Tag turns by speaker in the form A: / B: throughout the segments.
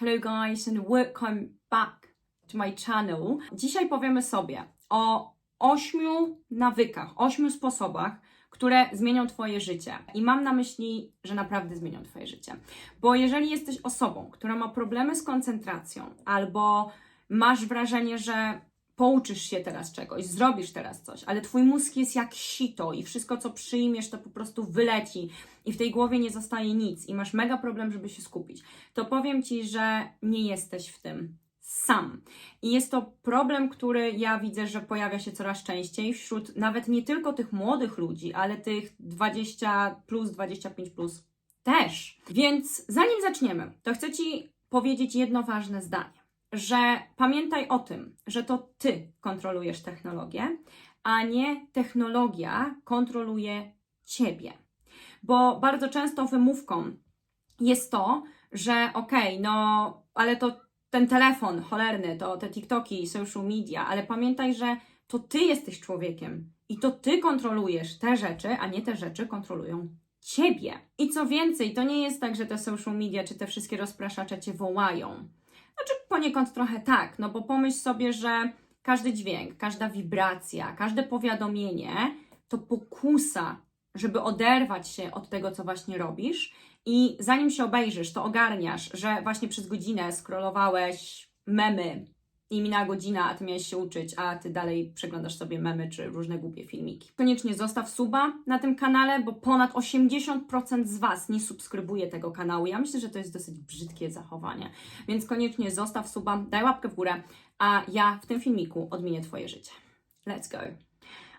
A: Hello guys and welcome back to my channel. Dzisiaj powiemy sobie o ośmiu nawykach, ośmiu sposobach, które zmienią Twoje życie. I mam na myśli, że naprawdę zmienią Twoje życie. Bo jeżeli jesteś osobą, która ma problemy z koncentracją, albo masz wrażenie, że pouczysz się teraz czegoś, zrobisz teraz coś, ale Twój mózg jest jak sito i wszystko, co przyjmiesz, to po prostu wyleci i w tej głowie nie zostaje nic i masz mega problem, żeby się skupić, to powiem Ci, że nie jesteś w tym sam. I jest to problem, który ja widzę, że pojawia się coraz częściej wśród nawet nie tylko tych młodych ludzi, ale tych 20 plus, 25 plus też. Więc zanim zaczniemy, to chcę Ci powiedzieć jedno ważne zdanie. Że pamiętaj o tym, że to Ty kontrolujesz technologię, a nie technologia kontroluje Ciebie. Bo bardzo często wymówką jest to, że okej, no ale to ten telefon cholerny, to te TikToki, social media, ale pamiętaj, że to ty jesteś człowiekiem i to ty kontrolujesz te rzeczy, a nie te rzeczy kontrolują ciebie. I co więcej, to nie jest tak, że te social media czy te wszystkie rozpraszacze cię wołają. Znaczy poniekąd trochę tak, no bo pomyśl sobie, że każdy dźwięk, każda wibracja, każde powiadomienie to pokusa, żeby oderwać się od tego, co właśnie robisz. I zanim się obejrzysz, to ogarniasz, że właśnie przez godzinę scrollowałeś memy i minęła godzina, a ty miałeś się uczyć, a ty dalej przeglądasz sobie memy czy różne głupie filmiki. Koniecznie zostaw suba na tym kanale, bo ponad 80% z Was nie subskrybuje tego kanału. Ja myślę, że to jest dosyć brzydkie zachowanie. Więc koniecznie zostaw suba, daj łapkę w górę, a ja w tym filmiku odmienię Twoje życie. Let's go!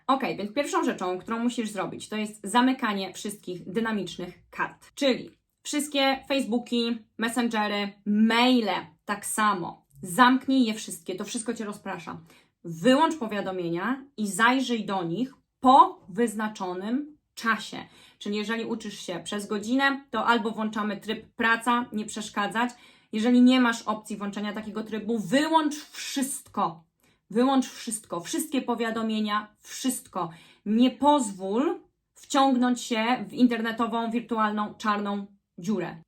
A: Ok, więc pierwszą rzeczą, którą musisz zrobić, to jest zamykanie wszystkich dynamicznych kart. Czyli wszystkie Facebooki, Messengery, maile, tak samo. Zamknij je wszystkie, to wszystko cię rozprasza. Wyłącz powiadomienia i zajrzyj do nich po wyznaczonym czasie. Czyli jeżeli uczysz się przez godzinę, to albo włączamy tryb praca, nie przeszkadzać. Jeżeli nie masz opcji włączenia takiego trybu, wyłącz wszystko. Wyłącz wszystko, wszystkie powiadomienia, wszystko. Nie pozwól wciągnąć się w internetową, wirtualną, czarną dziurę.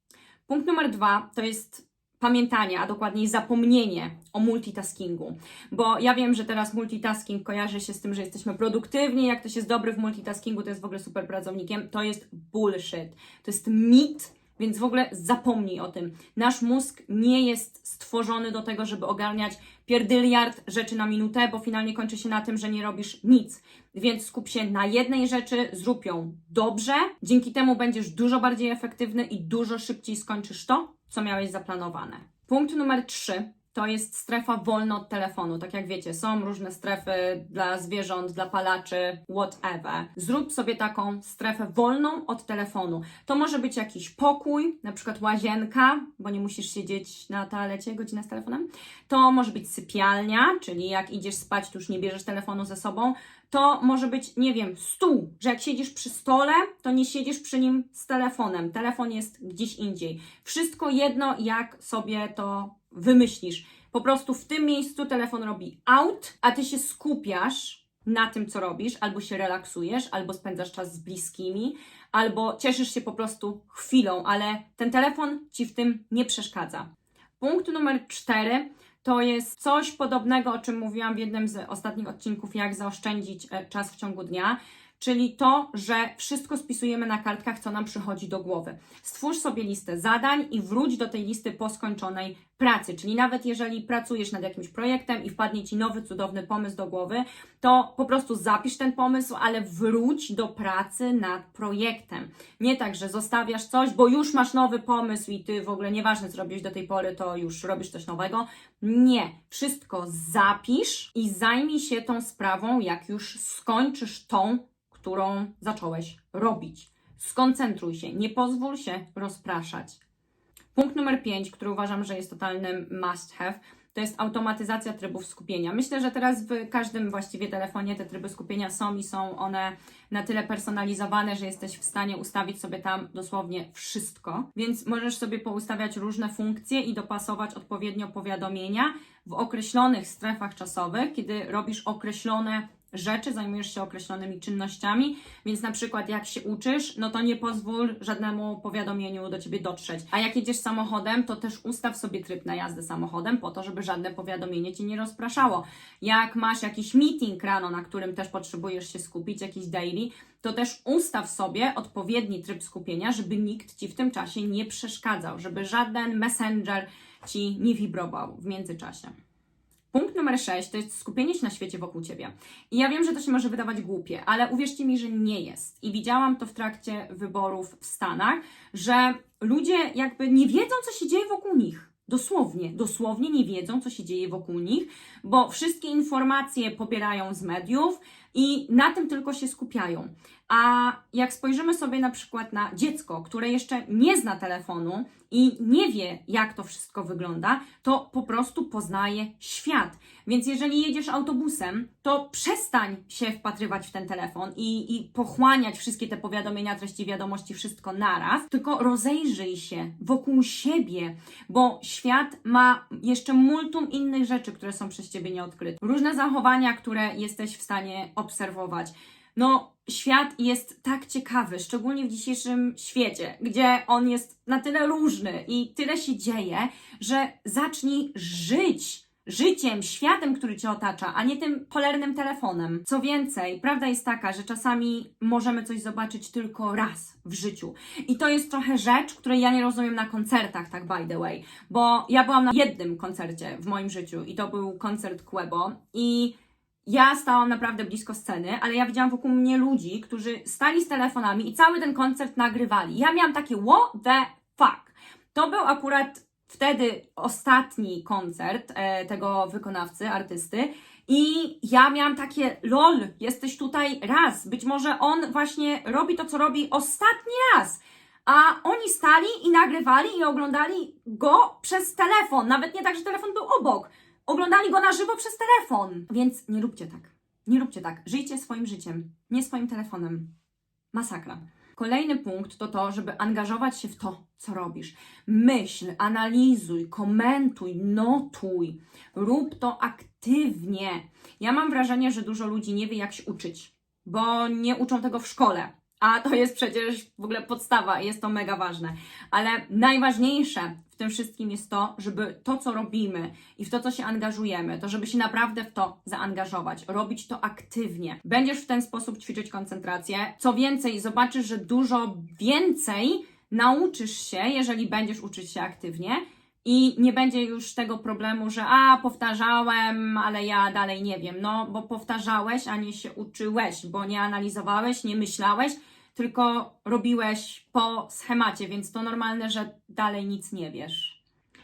A: Punkt numer dwa to jest pamiętanie, a dokładniej zapomnienie o multitaskingu. Bo ja wiem, że teraz multitasking kojarzy się z tym, że jesteśmy produktywni, jak ktoś jest dobry w multitaskingu, to jest w ogóle super pracownikiem. To jest bullshit. To jest mit, więc w ogóle zapomnij o tym. Nasz mózg nie jest stworzony do tego, żeby ogarniać pierdyliard rzeczy na minutę, bo finalnie kończy się na tym, że nie robisz nic. Więc skup się na jednej rzeczy, zrób ją dobrze. Dzięki temu będziesz dużo bardziej efektywny i dużo szybciej skończysz to, co miałeś zaplanowane. Punkt numer trzy to jest strefa wolna od telefonu. Tak jak wiecie, są różne strefy dla zwierząt, dla palaczy, whatever. Zrób sobie taką strefę wolną od telefonu. To może być jakiś pokój, na przykład łazienka, bo nie musisz siedzieć na toalecie godzinę z telefonem. To może być sypialnia, czyli jak idziesz spać, to już nie bierzesz telefonu ze sobą. To może być, nie wiem, stół, że jak siedzisz przy stole, to nie siedzisz przy nim z telefonem. Telefon jest gdzieś indziej. Wszystko jedno, jak sobie to wymyślisz. Po prostu w tym miejscu telefon robi out, a ty się skupiasz na tym, co robisz, albo się relaksujesz, albo spędzasz czas z bliskimi, albo cieszysz się po prostu chwilą, ale ten telefon ci w tym nie przeszkadza. Punkt numer cztery to jest coś podobnego, o czym mówiłam w jednym z ostatnich odcinków, jak zaoszczędzić e, czas w ciągu dnia. Czyli to, że wszystko spisujemy na kartkach, co nam przychodzi do głowy. Stwórz sobie listę zadań i wróć do tej listy po skończonej pracy. Czyli nawet jeżeli pracujesz nad jakimś projektem i wpadnie ci nowy, cudowny pomysł do głowy, to po prostu zapisz ten pomysł, ale wróć do pracy nad projektem. Nie tak, że zostawiasz coś, bo już masz nowy pomysł i ty w ogóle nieważne, co robisz do tej pory, to już robisz coś nowego. Nie. Wszystko zapisz i zajmij się tą sprawą, jak już skończysz tą, którą zacząłeś robić. Skoncentruj się, nie pozwól się rozpraszać. Punkt numer 5, który uważam, że jest totalnym must have, to jest automatyzacja trybów skupienia. Myślę, że teraz w każdym właściwie telefonie te tryby skupienia są i są one na tyle personalizowane, że jesteś w stanie ustawić sobie tam dosłownie wszystko. Więc możesz sobie poustawiać różne funkcje i dopasować odpowiednio powiadomienia w określonych strefach czasowych, kiedy robisz określone rzeczy, zajmujesz się określonymi czynnościami, więc na przykład jak się uczysz, no to nie pozwól żadnemu powiadomieniu do ciebie dotrzeć. A jak jedziesz samochodem, to też ustaw sobie tryb na jazdę samochodem po to, żeby żadne powiadomienie cię nie rozpraszało. Jak masz jakiś meeting rano, na którym też potrzebujesz się skupić, jakiś daily, to też ustaw sobie odpowiedni tryb skupienia, żeby nikt ci w tym czasie nie przeszkadzał, żeby żaden messenger ci nie wibrował w międzyczasie. Punkt numer 6 to jest skupienie się na świecie wokół ciebie. I ja wiem, że to się może wydawać głupie, ale uwierzcie mi, że nie jest. I widziałam to w trakcie wyborów w Stanach, że ludzie jakby nie wiedzą, co się dzieje wokół nich. Dosłownie, dosłownie nie wiedzą, co się dzieje wokół nich, bo wszystkie informacje pobierają z mediów i na tym tylko się skupiają. A jak spojrzymy sobie na przykład na dziecko, które jeszcze nie zna telefonu i nie wie, jak to wszystko wygląda, to po prostu poznaje świat. Więc jeżeli jedziesz autobusem, to przestań się wpatrywać w ten telefon i, i pochłaniać wszystkie te powiadomienia, treści wiadomości, wszystko naraz, tylko rozejrzyj się wokół siebie, bo świat ma jeszcze multum innych rzeczy, które są przez ciebie nieodkryte. Różne zachowania, które jesteś w stanie obserwować. No, świat jest tak ciekawy, szczególnie w dzisiejszym świecie, gdzie on jest na tyle różny i tyle się dzieje, że zacznij żyć życiem, światem, który cię otacza, a nie tym cholernym telefonem. Co więcej, prawda jest taka, że czasami możemy coś zobaczyć tylko raz w życiu. I to jest trochę rzecz, której ja nie rozumiem na koncertach, tak by the way, bo ja byłam na jednym koncercie w moim życiu i to był koncert Quebo i ja stałam naprawdę blisko sceny, ale ja widziałam wokół mnie ludzi, którzy stali z telefonami i cały ten koncert nagrywali. Ja miałam takie what the fuck. To był akurat wtedy ostatni koncert e, tego wykonawcy, artysty. I ja miałam takie, lol, jesteś tutaj raz. Być może on właśnie robi to, co robi ostatni raz. A oni stali i nagrywali i oglądali go przez telefon. Nawet nie tak, że telefon był obok. Oglądali go na żywo przez telefon. Więc nie róbcie tak. Nie róbcie tak. Żyjcie swoim życiem, nie swoim telefonem. Masakra. Kolejny punkt to to, żeby angażować się w to, co robisz. Myśl, analizuj, komentuj, notuj. Rób to aktywnie. Ja mam wrażenie, że dużo ludzi nie wie, jak się uczyć, bo nie uczą tego w szkole. A to jest przecież w ogóle podstawa jest to mega ważne. Ale najważniejsze w tym wszystkim jest to, żeby to, co robimy i w to, co się angażujemy, to żeby się naprawdę w to zaangażować, robić to aktywnie. Będziesz w ten sposób ćwiczyć koncentrację. Co więcej, zobaczysz, że dużo więcej nauczysz się, jeżeli będziesz uczyć się aktywnie. I nie będzie już tego problemu, że a, powtarzałem, ale ja dalej nie wiem. No, bo powtarzałeś, a nie się uczyłeś, bo nie analizowałeś, nie myślałeś, tylko robiłeś po schemacie, więc to normalne, że dalej nic nie wiesz.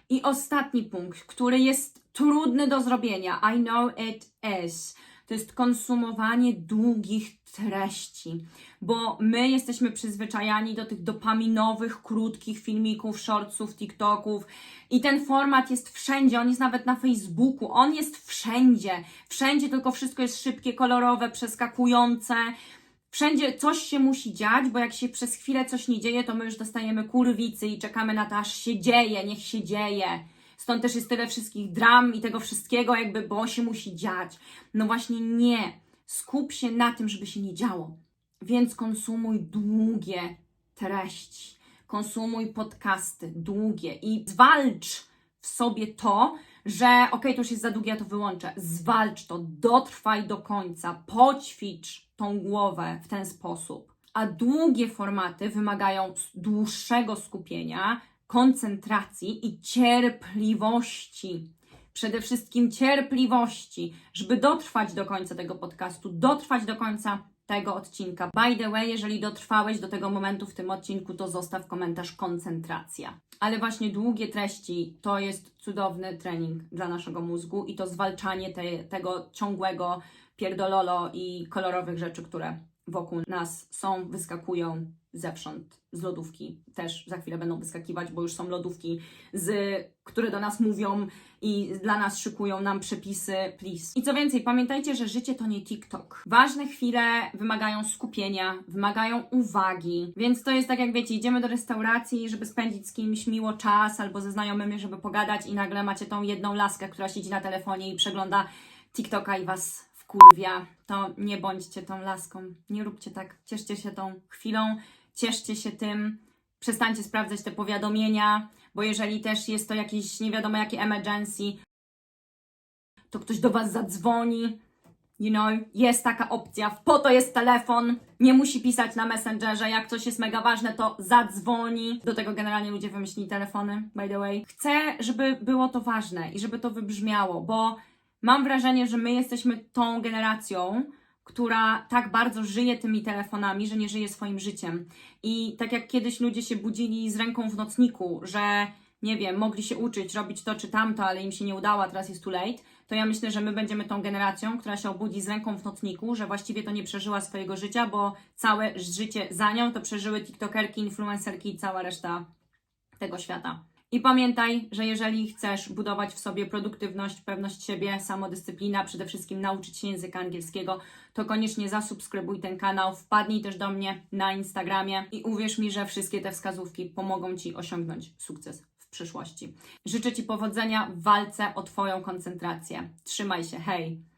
A: I ostatni punkt, który jest trudny do zrobienia, I know it is, to jest konsumowanie długich treści, bo my jesteśmy przyzwyczajani do tych dopaminowych, krótkich filmików, shortsów, TikToków i ten format jest wszędzie, on jest nawet na Facebooku, on jest wszędzie, wszędzie tylko wszystko jest szybkie, kolorowe, przeskakujące, Wszędzie coś się musi dziać, bo jak się przez chwilę coś nie dzieje, to my już dostajemy kurwicy i czekamy na to, aż się dzieje, niech się dzieje. Stąd też jest tyle wszystkich dram i tego wszystkiego, jakby, bo się musi dziać. No właśnie nie. Skup się na tym, żeby się nie działo. Więc konsumuj długie treści. Konsumuj podcasty długie i zwalcz w sobie to, że okej, to już jest za długie, ja to wyłączę. Zwalcz to, dotrwaj do końca, poćwicz tą głowę w ten sposób. A długie formaty wymagają dłuższego skupienia, koncentracji i cierpliwości. Przede wszystkim cierpliwości, żeby dotrwać do końca tego podcastu, dotrwać do końca tego odcinka. By the way, jeżeli dotrwałeś do tego momentu w tym odcinku, to zostaw komentarz koncentracja. Ale właśnie długie treści to jest cudowny trening dla naszego mózgu i to zwalczanie te, tego ciągłego pierdololo i kolorowych rzeczy, które wokół nas są, wyskakują zewsząd z lodówki. Też za chwilę będą wyskakiwać, bo już są lodówki, z, które do nas mówią i dla nas szykują nam przepisy, please. I co więcej, pamiętajcie, że życie to nie TikTok. Ważne chwile wymagają skupienia, wymagają uwagi, więc to jest tak jak wiecie, idziemy do restauracji, żeby spędzić z kimś miło czas, albo ze znajomymi, żeby pogadać i nagle macie tą jedną laskę, która siedzi na telefonie i przegląda TikToka i was wkurwia, to nie bądźcie tą laską. Nie róbcie tak. Cieszcie się tą chwilą, cieszcie się tym. Przestańcie sprawdzać te powiadomienia, bo jeżeli też jest to jakieś nie wiadomo jakie emergency, to ktoś do Was zadzwoni. You know, jest taka opcja, po to jest telefon, nie musi pisać na Messengerze, jak coś jest mega ważne, to zadzwoni. Do tego generalnie ludzie wymyślili telefony, by the way. Chcę, żeby było to ważne i żeby to wybrzmiało, bo mam wrażenie, że my jesteśmy tą generacją, która tak bardzo żyje tymi telefonami, że nie żyje swoim życiem. I tak jak kiedyś ludzie się budzili z ręką w nocniku, że nie wiem, mogli się uczyć, robić to czy tamto, ale im się nie udało, teraz jest too late, to ja myślę, że my będziemy tą generacją, która się obudzi z ręką w nocniku, że właściwie to nie przeżyła swojego życia, bo całe życie za nią to przeżyły tiktokerki, influencerki i cała reszta tego świata. I pamiętaj, że jeżeli chcesz budować w sobie produktywność, pewność siebie, samodyscyplina, przede wszystkim nauczyć się języka angielskiego, to koniecznie zasubskrybuj ten kanał, wpadnij też do mnie na Instagramie i uwierz mi, że wszystkie te wskazówki pomogą Ci osiągnąć sukces w przyszłości. Życzę Ci powodzenia w walce o Twoją koncentrację. Trzymaj się, hej!